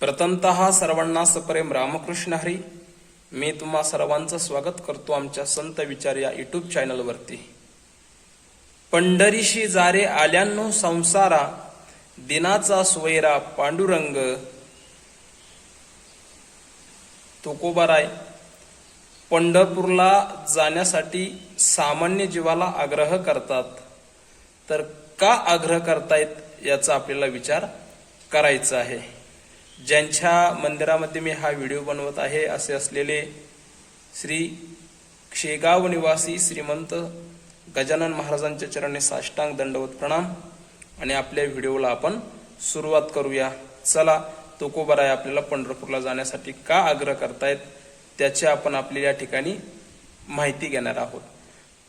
प्रथमत सर्वांना सप्रेम रामकृष्ण हरी. मी तुम्हा सर्वांचं स्वागत करतो आमच्या संत विचार या युट्यूब चॅनलवरती पंढरीशी जारे आल्यानो संसारा दिनाचा सोयरा पांडुरंग. तुकोबाराय पंढरपूरला जाण्यासाठी सामान्य जीवाला आग्रह करतात. तर का आग्रह करतायत याचा आपल्याला विचार करायचा आहे. ज्यांच्या मंदिरामध्ये मी हा व्हिडिओ बनवत आहे असे असलेले श्री शेगाव निवासी श्रीमंत गजानन महाराजांच्या चरणी साष्टांग दंडवत प्रणाम. आणि आपल्या व्हिडिओला आपण सुरुवात करूया. चला तुकोबराय आपल्याला पंढरपूरला जाण्यासाठी का आग्रह करतायत त्याची आपण आपल्या या ठिकाणी माहिती घेणार आहोत.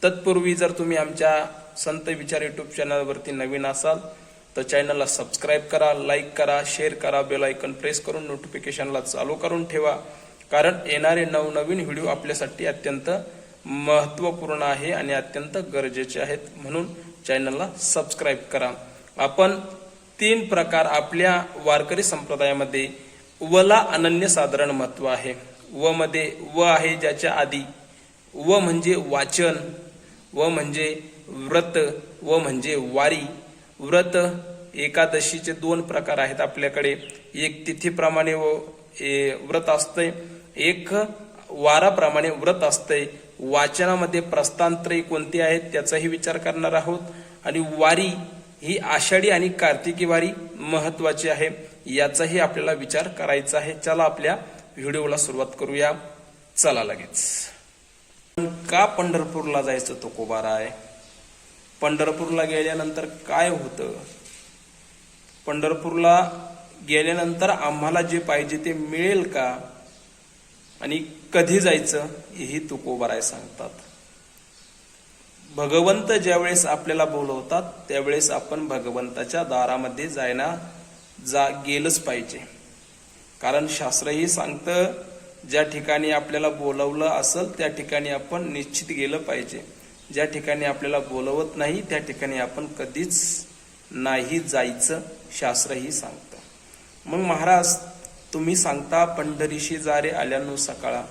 तत्पूर्वी जर तुम्ही आमच्या संत विचार युट्यूब चॅनलवरती नवीन असाल तर चॅनलला सबस्क्राईब करा लाईक करा शेअर करा बेल आयकन प्रेस करून नोटिफिकेशनला चालू करून ठेवा. कारण येणारे नवनवीन व्हिडिओ आपल्यासाठी अत्यंत महत्त्वपूर्ण आहे आणि अत्यंत गरजेचे आहेत. म्हणून चॅनलला सबस्क्राईब करा. आपण तीन प्रकार आपल्या वारकरी संप्रदायामध्ये वला अनन्यसाधारण महत्त्व आहे. व मध्ये व आहे ज्याच्या आधी व म्हणजे वाचन व म्हणजे व्रत व म्हणजे वारी. व्रत एकादशीचे दोन प्रकार आहेत आपल्याकडे. एक तिथीप्रमाणे व ए, व्रत असतंय. एक वाराप्रमाणे व्रत असतंय. वाचनामध्ये प्रस्थांतरे कोणती आहेत त्याचाही विचार करणार आहोत. आणि वारी ही आषाढी आणि कार्तिकी वारी महत्वाची आहे. याचाही आपल्याला विचार करायचा आहे. चला आपल्या व्हिडिओला सुरुवात करूया. चला लगेच. का पंढरपूरला जायचं तो कोबारा आहे? पंढरपूरला गेल्यानंतर काय होतं? पंढरपूरला गेल्यानंतर आम्हाला जे पाहिजे ते मिळेल का? आणि कधी जायचं हेही तुकोबाराय सांगतात. भगवंत ज्यावेळेस आपल्याला बोलवतात त्यावेळेस आपण भगवंताच्या दारामध्ये जायना जा गेलंच पाहिजे. कारण शास्त्रही सांगतं ज्या ठिकाणी आपल्याला बोलवलं असेल त्या ठिकाणी आपण निश्चित गेलं पाहिजे. ज्या ठिकाणी आपल्याला बोलवत नाही त्या ठिकाणी आपण कधीच नाही जायचं शास्त्रही सांगतं. मग महाराज तुम्ही सांगता पंढरीशी जारे आल्यानो सकाळा.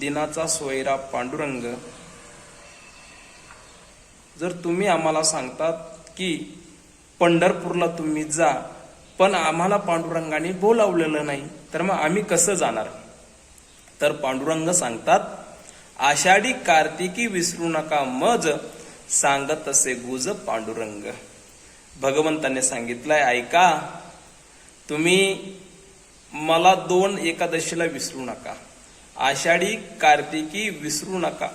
दिनाचा सोयरा पांडुरंग. जर तुम्ही आम्हाला सांगतात की पंढरपूरला तुम्ही जा पण आम्हाला पांडुरंगाने बोलावलेलं नाही तर मग आम्ही कसं जाणार? तर पांडुरंग सांगतात आषाढी कार्तिकी विसरू नका मज सांगत असे गुज पांडुरंग. भगवंताने सांगितलंय ऐका तुम्ही मला दोन एकादशीला विसरू नका. आषाढी कार्तिकी विसरू नका.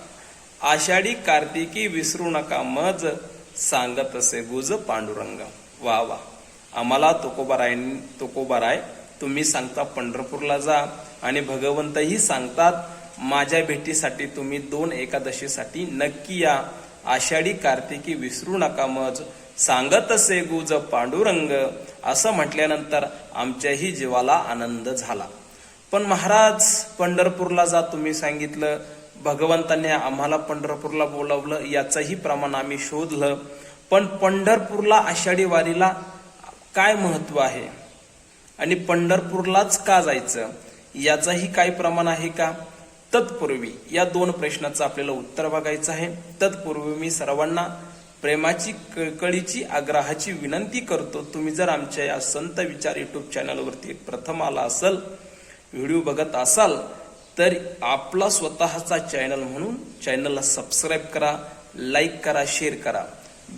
आषाढी कार्तिकी विसरू नका मज सांगत असे गुज पांडुरंग. वा वा आम्हाला तुकोबाराय तुकोबाराय तुम्ही सांगता पंढरपूरला जा आणि भगवंतही सांगतात माझ्या भेटीसाठी तुम्ही दोन एकादशीसाठी नक्की या. आषाढी कार्तिकी विसरू नका मज. सांगत असे गुज पांडुरंग. असं म्हटल्यानंतर आमच्याही जीवाला आनंद झाला. पण महाराज पंढरपूरला जा तुम्ही सांगितलं. भगवंताने आम्हाला पंढरपूरला बोलावलं याचंही प्रमाण आम्ही शोधलं. पण पंढरपूरला आषाढी वारीला काय महत्त्व आहे? आणि पंढरपूरलाच का जायचं? याचंही काही प्रमाण आहे का? तत्पूर्वी या दोन प्रश्नाचं आपल्याला उत्तर बघायचं आहे. तत्पूर्वी मी सर्वांना प्रेमाची कळकळीची आग्रहाची विनंती करतो तुम्ही जर आमच्या या संत विचार युट्यूब चॅनलवरती प्रथम आला असाल व्हिडिओ बघत असाल तर आपला स्वतःचा चॅनल म्हणून चॅनलला सबस्क्राईब करा लाईक करा शेअर करा.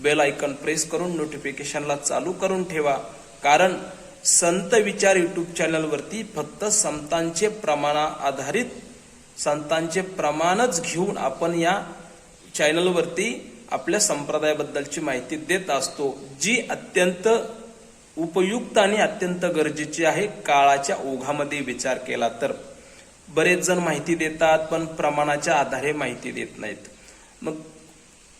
बेल आयकॉन प्रेस करून नोटिफिकेशनला चालू करून ठेवा. कारण संत विचार युट्यूब चॅनलवरती फक्त संतांचे प्रमाणा आधारित संतांचे प्रमाणच घेऊन आपण या चॅनलवरती आपल्या संप्रदायाबद्दलची माहिती देत असतो जी अत्यंत उपयुक्त आणि अत्यंत गरजेची आहे. काळाच्या ओघामध्ये विचार केला तर बरेच जण माहिती देतात पण प्रमाणाच्या आधारे माहिती देत नाहीत. मग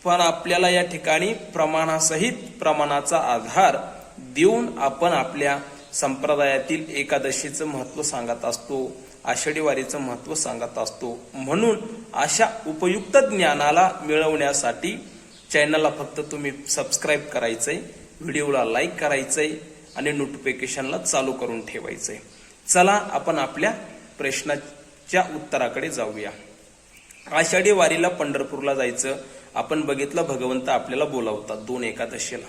पण आपल्याला या ठिकाणी प्रमाणासहित प्रमाणाचा आधार देऊन आपण आपल्या संप्रदायातील एकादशीचं महत्त्व सांगत असतो. आषाढी वारीचं महत्त्व सांगत असतो. म्हणून अशा उपयुक्त ज्ञानाला मिळवण्यासाठी चॅनलला फक्त तुम्ही सबस्क्राईब करायचंय व्हिडिओला लाईक करायचंय आणि नोटिफिकेशनला चालू करून ठेवायचंय. चला आपण आपल्या प्रश्नाच्या उत्तराकडे जाऊया. आषाढी वारीला पंढरपूरला जायचं. आपण बघितलं भगवंत आपल्याला बोलावतात दोन एकादशीला.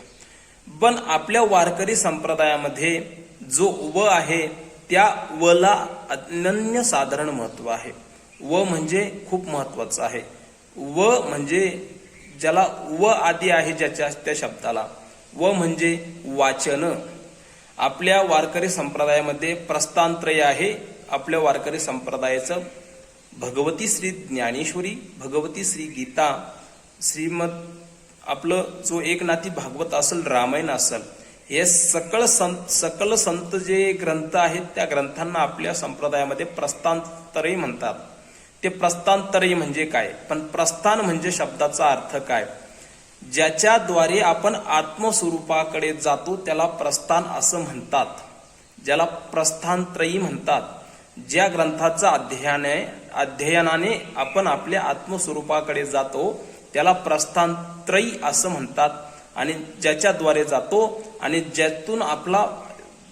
पण आपल्या वारकरी संप्रदायामध्ये जो उभं आहे त्या वला अनन्य साधारण महत्त्व आहे. व म्हणजे खूप महत्वाचं आहे. व म्हणजे ज्याला व आदी आहे ज्याच्या त्या शब्दाला. व म्हणजे वाचन. आपल्या वारकरी संप्रदायामध्ये प्रस्थानत्रय आहे. आपल्या वारकरी संप्रदायाचं भगवती श्री ज्ञानेश्वरी भगवती श्री गीता श्रीमद आपलं जो एक नाती भागवत असेल रामायण असेल हे सकळ संत सकल संत जे ग्रंथ आहेत त्या ग्रंथांना आपल्या संप्रदायामध्ये प्रस्थांतरही म्हणतात. ते प्रस्थांतरही म्हणजे काय? पण प्रस्थान म्हणजे शब्दाचा अर्थ काय? ज्याच्याद्वारे आपण आत्मस्वरूपाकडे जातो त्याला प्रस्थान असं म्हणतात. ज्याला प्रस्थानत्रयी म्हणतात. ज्या ग्रंथाचा अध्ययने अध्ययनाने आपण आपल्या आत्मस्वरूपाकडे जातो त्याला प्रस्थानत्रयी असं म्हणतात. आणि ज्याच्याद्वारे जातो आणि ज्यातून आपला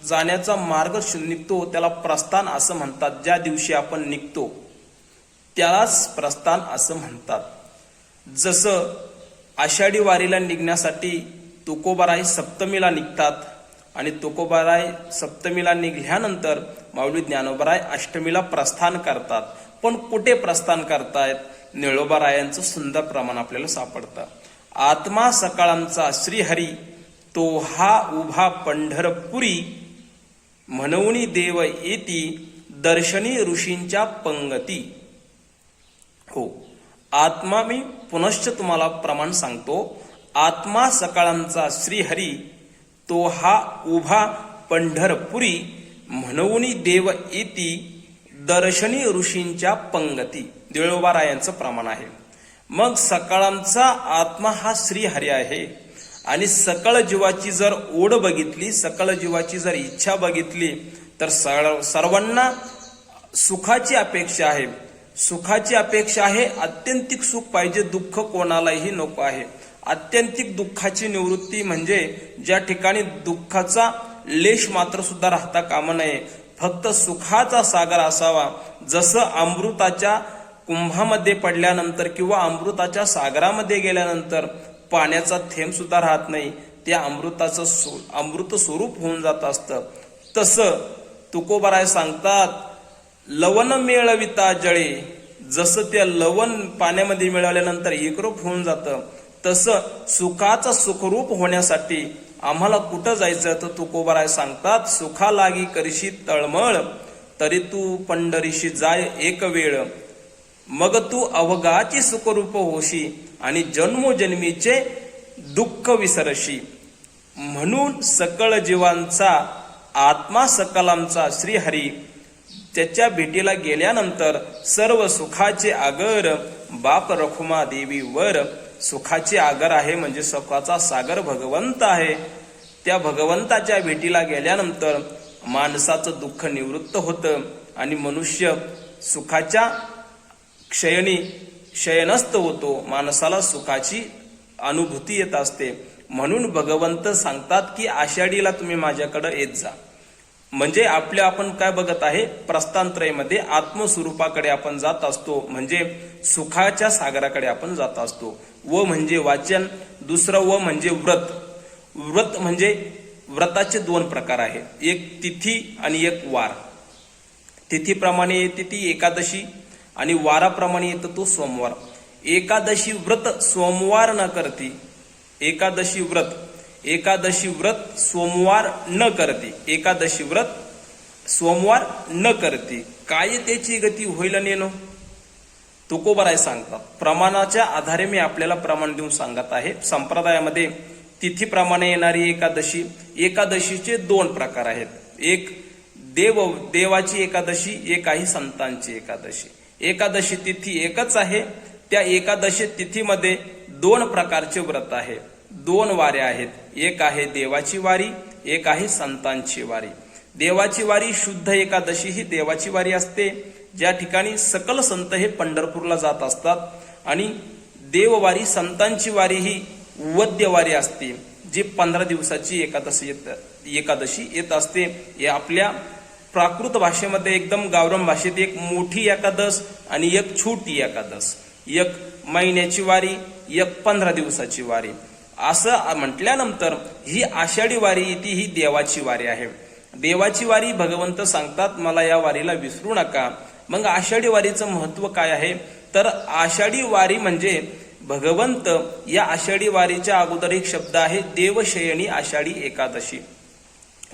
जाण्याचा मार्ग निघतो त्याला प्रस्थान असं म्हणतात. ज्या दिवशी आपण निघतो त्यालाच प्रस्थान असं म्हणतात. जसं आषाढी वारीला निघण्यासाठी तुकोबाराय सप्तमीला निघतात आणि तुकोबाराय सप्तमीला निघल्यानंतर माऊली ज्ञानोबराय अष्टमीला प्रस्थान करतात. पण कुठे प्रस्थान करतायत? निळोबारायांचं सुंदर प्रमाण आपल्याला सापडतं. आत्मा सकाळांचा श्रीहरी तो हा उभा पंढरपुरी. म्हणवणी देव येती दर्शनी ऋषींच्या पंगती. हो आत्मा मी पुनश्च तुम्हाला प्रमाण सांगतो. आत्मा सकाळांचा श्रीहरी तो हा उभा पंढरपुरी. म्हणवणी देव येती दर्शनी ऋषींच्या पंगती. देळोबारायांचं प्रमाण आहे. मग सकाळांचा आत्मा हा श्रीहरी आहे. आणि सकळ जीवाची जर ओढ बघितली सकळ जीवाची जर इच्छा बघितली तर सर्व- सर्वांना सुखाची अपेक्षा आहे. सुखाची अपेक्षा आहे आत्यंतिक सुख पाहिजे दुःख कोणालाही नको आहे. आत्यंतिक दुःखाची निवृत्ती म्हणजे ज्या ठिकाणी दुःखाचा लेश मात्र सुद्धा राहता कामा नये. फक्त सुखाचा सागर असावा. जसं अमृताच्या कुंभामध्ये पडल्यानंतर किंवा अमृताच्या सागरामध्ये गेल्यानंतर पाण्याचा थेंब सुद्धा राहत नाही. त्या अमृताचं सो- अमृत स्वरूप होऊन जात असतं. तसं तुकोबाराय सांगतात लवण मिळविता जळे. जसं त्या लवण पाण्यामध्ये मिळाल्यानंतर एकरूप होऊन जातं तसं सुखाचं सुखरूप होण्यासाठी आम्हाला कुठं जायचं तर तुकोबाराय सांगतात सुखा लागी करशी तळमळ तरी तू पंढरीशी जाय एक वेळ. मग तू अवगाची सुखरूप होशी आणि जन्मोजन्मीचे दुःख विसरशी. म्हणून सकळ जीवांचा आत्मा सकलांचा श्रीहरी. त्याच्या भेटीला गेल्यानंतर सर्व सुखाचे आगर बाप रखुमा देवी वर. सुखाचे आगर आहे म्हणजे सुखाचा सागर भगवंत आहे. त्या भगवंताच्या भेटीला गेल्यानंतर माणसाचं दुःख निवृत्त होतं आणि मनुष्य सुखाच्या क्षयनी शयनस्त होतो माणसाला सुखाची अनुभूती येत असते. म्हणून भगवंत सांगतात की आषाढीला तुम्ही माझ्याकडे येत जा. म्हणजे आपल्या आपण काय बघत आहे? प्रस्थानत्रयमध्ये आत्मस्वरूपाकडे आपण जात असतो. म्हणजे सुखाच्या सागराकडे आपण जात असतो. व म्हणजे वाचन दुसरं व म्हणजे व्रत. व्रत म्हणजे व्रताचे दोन प्रकार आहेत. एक तिथी आणि एक वार. तिथीप्रमाणे तिथी एकादशी. आणि वाराप्रमाणे येतो तो सोमवार. एकादशी व्रत सोमवार न करती. एकादशी व्रत एकादशी व्रत सोमवार न करते. एकादशी व्रत सोमवार न करते. काय त्याची गती होईल नेनो तुकोबराय सांगतात. प्रमाणाच्या आधारे मी आपल्याला प्रमाण देऊन सांगत आहे. संप्रदायामध्ये तिथीप्रमाणे येणारी एकादशी एकादशीचे दोन प्रकार आहेत. एक देव देवाची एकादशी एक आहे संतांची एकादशी. एकादशी तिथी एकच आहे. त्या एकादशी तिथीमध्ये दोन प्रकारचे व्रत आहे. दोन वारे आहेत. एक आहे देवाची वारी एक आहे संतांची वारी. देवाची वारी शुद्ध एकादशी ही देवाची वारी असते. ज्या ठिकाणी सकल संत हे पंढरपूरला जात असतात आणि देववारी संतांची वारी ही वद्यवारी असते जी पंधरा दिवसाची एकादशी येत एकादशी येत असते. हे आपल्या प्राकृत भाषेमध्ये एकदम गावरम भाषेत एक मोठी एकादश आणि एक छोटी एकादश एक महिन्याची वारी एक पंधरा दिवसाची वारी. असं म्हटल्यानंतर ही आषाढी वारी ती ही देवाची वारी आहे. देवाची वारी भगवंत सांगतात मला या वारीला विसरू नका. मग आषाढी वारीचं महत्त्व काय आहे? तर आषाढी वारी म्हणजे भगवंत या आषाढी वारीच्या अगोदर एक शब्द आहे देवशयनी आषाढी एकादशी.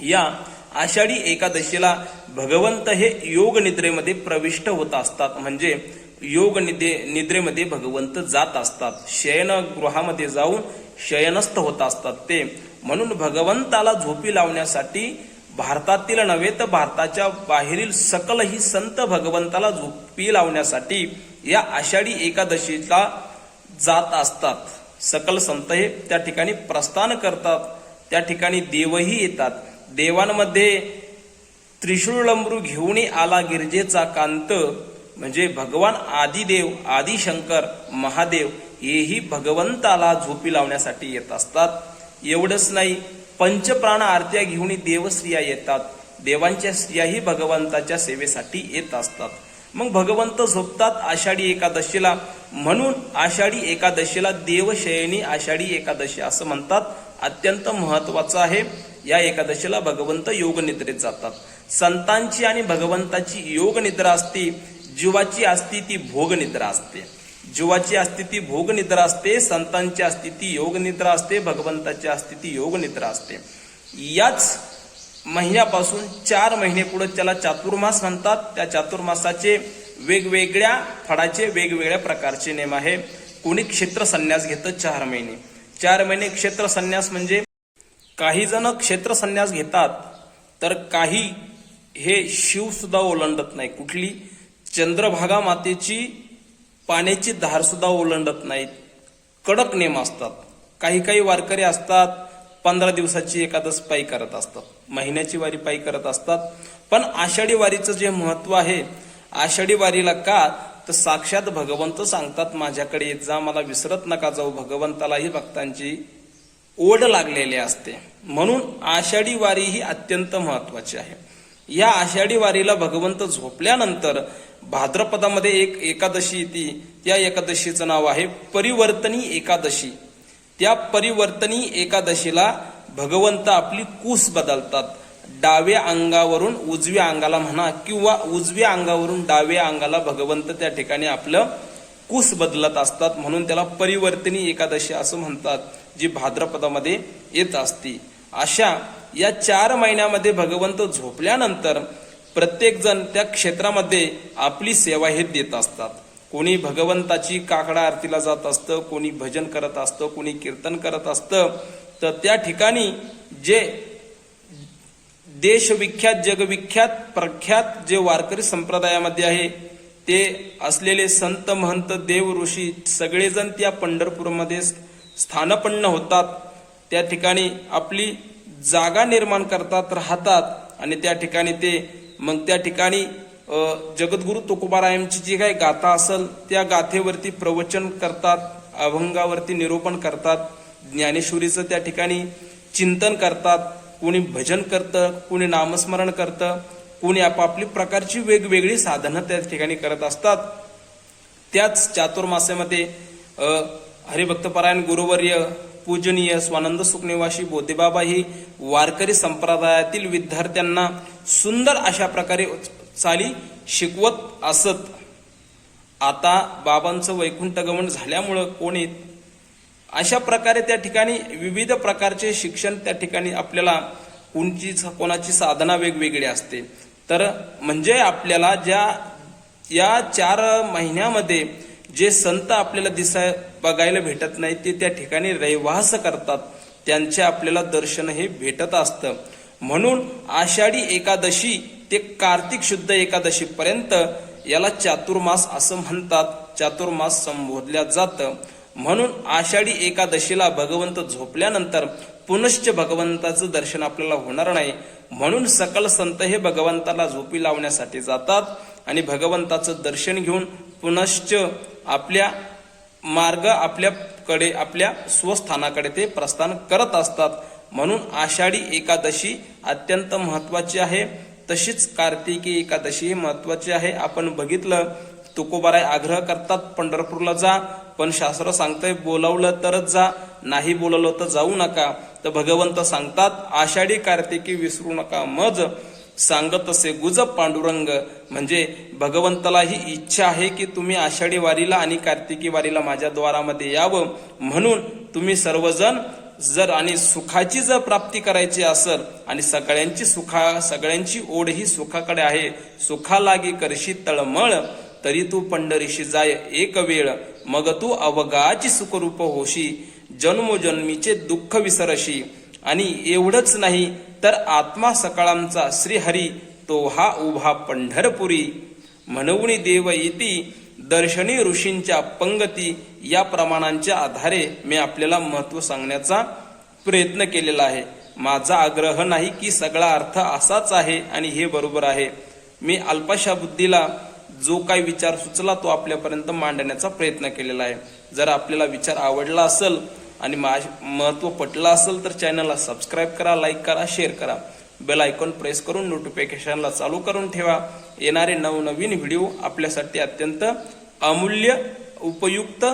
या आषाढी एकादशीला भगवंत हे योग निद्रेमध्ये प्रविष्ट होत असतात. म्हणजे योग निद्रे निद्रेमध्ये भगवंत जात असतात. शयनगृहामध्ये जाऊन शयनस्थ होत असतात ते. म्हणून भगवंताला झोपी लावण्यासाठी भारतातील नव्हे तर भारताच्या बाहेरील सकल ही संत भगवंताला झोपी लावण्यासाठी या आषाढी एकादशीला जात असतात. सकल संत हे त्या ठिकाणी प्रस्थान करतात. त्या ठिकाणी देवही येतात. देवांमध्ये त्रिशूळलंबरू घेऊन आला गिरजेचा कांत म्हणजे भगवान आदिदेव आदिशंकर महादेव हेही भगवंताला झोपी लावण्यासाठी येत असतात. एवढंच नाही पंचप्राण आरत्या घेऊन देवस्त्रिया येतात. देवांच्या स्त्रियाही भगवंताच्या सेवेसाठी येत असतात. मग भगवंत झोपतात आषाढी एकादशीला. म्हणून आषाढी एकादशीला देवशयनी आषाढी एकादशी असं म्हणतात. अत्यंत महत्वाचं आहे. या एकादशीला भगवंत योग निद्रेत जातात. संतांची आणि भगवंताची योग निद्रा असते जीवाची असती ती भोग निद्रा असते. जीवाची असती ती भोग निद्रा असते संतांची असते ती योग निद्रा असते भगवंताची असते ती योग निद्रा असते. याच महिन्यापासून चार महिने पुढे त्याला चातुर्मास म्हणतात. त्या चातुर्मासाचे वेगवेगळ्या फळाचे वेगवेगळ्या प्रकारचे नेम आहे. कोणी क्षेत्र संन्यास घेतं चार महिने. चार महिने क्षेत्र संन्यास म्हणजे काही जण क्षेत्र संन्यास घेतात तर काही हे शिव सुद्धा ओलांडत नाही. कुठली? चंद्रभागा मातेची पाण्याची धार सुद्धा ओलांडत नाहीत. कडक नेम असतात. काही काही वारकरी असतात पंधरा दिवसाची एकादश पायी करत असतात. महिन्याची वारी पायी करत असतात. पण आषाढी वारीचं जे महत्त्व आहे आषाढी वारीला का? तर साक्षात भगवंत सांगतात माझ्याकडे येत जा मला विसरत नका जाऊ भगवंतालाही भक्तांची ओढ लागलेली असते. म्हणून आषाढी वारी ही अत्यंत महत्वाची आहे. या आषाढी वारीला भगवंत झोपल्यानंतर भाद्रपदामध्ये एक एकादशी येते. त्या एकादशीचं नाव आहे परिवर्तनी एकादशी. त्या परिवर्तनी एकादशीला भगवंत आपली कूस बदलतात. डाव्या अंगावरून उजव्या अंगाला म्हणा किंवा उजव्या अंगावरून डाव्या अंगाला भगवंत त्या ठिकाणी आपलं कुस बदलत असतात म्हणून त्याला परिवर्तनी एकादशी असं म्हणतात जी भाद्रपदामध्ये येत असती. अशा या चार महिन्यामध्ये भगवंत झोपल्यानंतर प्रत्येक जण त्या क्षेत्रामध्ये आपली सेवा हे देत असतात. कोणी भगवंताची काकडा आरतीला जात असतं कोणी भजन करत असतं कोणी कीर्तन करत असतं. तर त्या ठिकाणी जे देशविख्यात जगविख्यात प्रख्यात जे वारकरी संप्रदायामध्ये आहे ते असलेले संत महंत देव ऋषी सगळेजण त्या पंढरपूरमध्ये स्थानपन्न होतात. त्या ठिकाणी आपली जागा निर्माण करतात राहतात आणि त्या ठिकाणी ते मग त्या ठिकाणी जगद्गुरु तुकोबारायांची जी काही गाथा असेल त्या गाथेवरती प्रवचन करतात अभंगावरती निरूपण करतात. ज्ञानेश्वरीचं त्या ठिकाणी चिंतन करतात. कोणी भजन करतं कोणी नामस्मरण करतं. कोणी आपापली प्रकारची वेगवेगळी साधनं त्या ठिकाणी करत असतात. त्याच चातुर्मासामध्ये हरिभक्तपरायण गुरुवर्य पूजनीय स्वानंद सुखनिवासी बोधेबाबा ही वारकरी संप्रदायातील विद्यार्थ्यांना सुंदर अशा प्रकारे चाली शिकवत असत. आता बाबांचं वैकुंठ गमन झाल्यामुळं कोणी अशा प्रकारे त्या ठिकाणी विविध प्रकारचे शिक्षण त्या ठिकाणी आपल्याला कोणची कोणाची साधना वेगवेगळी असते. तर म्हणजे आपल्याला ज्या या चार महिन्यामध्ये जे संत आपल्याला दिसाय बघायला भेटत नाही ते त्या ठिकाणी रहिवास करतात. त्यांचे आपल्याला दर्शन हे भेटत असतं. म्हणून आषाढी एकादशी ते कार्तिक शुद्ध एकादशी पर्यंत याला चातुर्मास असं म्हणतात. चातुर्मास संबोधल्या जातं. म्हणून आषाढी एकादशीला भगवंत झोपल्यानंतर पुनश्च भगवंताचं दर्शन आपल्याला होणार नाही. म्हणून सकल संत हे भगवंताला झोपी लावण्यासाठी जातात आणि भगवंताचं दर्शन घेऊन पुनश्च आपल्या मार्ग आपल्याकडे आपल्या स्वस्थानाकडे ते प्रस्थान करत असतात. म्हणून आषाढी एकादशी अत्यंत महत्वाची आहे. तशीच कार्तिकी एकादशी ही महत्वाची आहे. आपण बघितलं तुकोबाराय आग्रह करतात पंढरपूरला जा पण शास्त्र सांगतंय बोलावलं तरच जा नाही बोलवलं तर जाऊ नका. तर भगवंत सांगतात आषाढी कार्तिकी विसरू नका मज. सांगत असे गुज पांडुरंग. म्हणजे भगवंताला ही इच्छा आहे की तुम्ही आषाढी वारीला आणि कार्तिकी वारीला माझ्या द्वारामध्ये यावं. म्हणून तुम्ही सर्वजण जर आणि सुखाची जर प्राप्ती करायची असेल आणि सगळ्यांची सुखा सगळ्यांची ओढ ही सुखाकडे आहे सुखा लागी करशी तळमळ. तरी तू पंढरीशी जाय एक वेळ. मग तू अवगाची सुखरूप होशी जन्मोजन्मीचे दुःख विसरशी. आणि एवढंच नाही तर आत्मा सकाळांचा श्रीहरी तो हा उभा पंढरपुरी. म्हणवणी देव येती दर्शनी ऋषींच्या पंगती या प्रमाणांच्या आधारे मी आपल्याला महत्त्व सांगण्याचा प्रयत्न केलेला आहे. माझा आग्रह नाही की सगळा अर्थ असाच आहे आणि हे बरोबर आहे. मी अल्पशा बुद्धीला जो काही विचार सुचला तो आपल्यापर्यंत मांडण्याचा प्रयत्न केलेला आहे. जर आपल्याला विचार आवडला असेल आणि महत्त्व पटलं असेल तर चॅनलला सबस्क्राईब करा लाईक करा शेअर करा. बेल आयकॉन प्रेस करून नोटिफिकेशनला चालू करून ठेवा. येणारे नवनवीन व्हिडिओ आपल्यासाठी अत्यंत अमूल्य उपयुक्त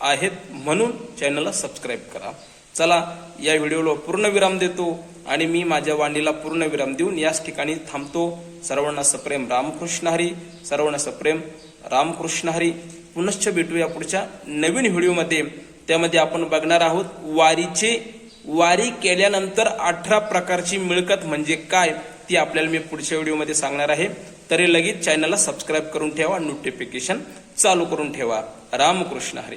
आहेत म्हणून चॅनलला सबस्क्राईब करा. चला या व्हिडिओला पूर्ण विराम देतो आणि मी माझ्या वाणीला पूर्ण विराम देऊन याच ठिकाणी थांबतो. सर्वांना सप्रेम रामकृष्ण हरी सर्वांना सप्रेम रामकृष्ण हरी. पुनश्च भेटूया पुढच्या नवीन व्हिडिओमध्ये. त्यामध्ये आपण बघणार आहोत वारीचे वारी केल्यानंतर अठरा प्रकारची मिळकत म्हणजे काय ती आपल्याला मी पुढच्या व्हिडिओमध्ये सांगणार आहे. तरी लगेच चॅनलला सबस्क्राईब करून ठेवा नोटिफिकेशन चालू करून ठेवा. रामकृष्ण हरी.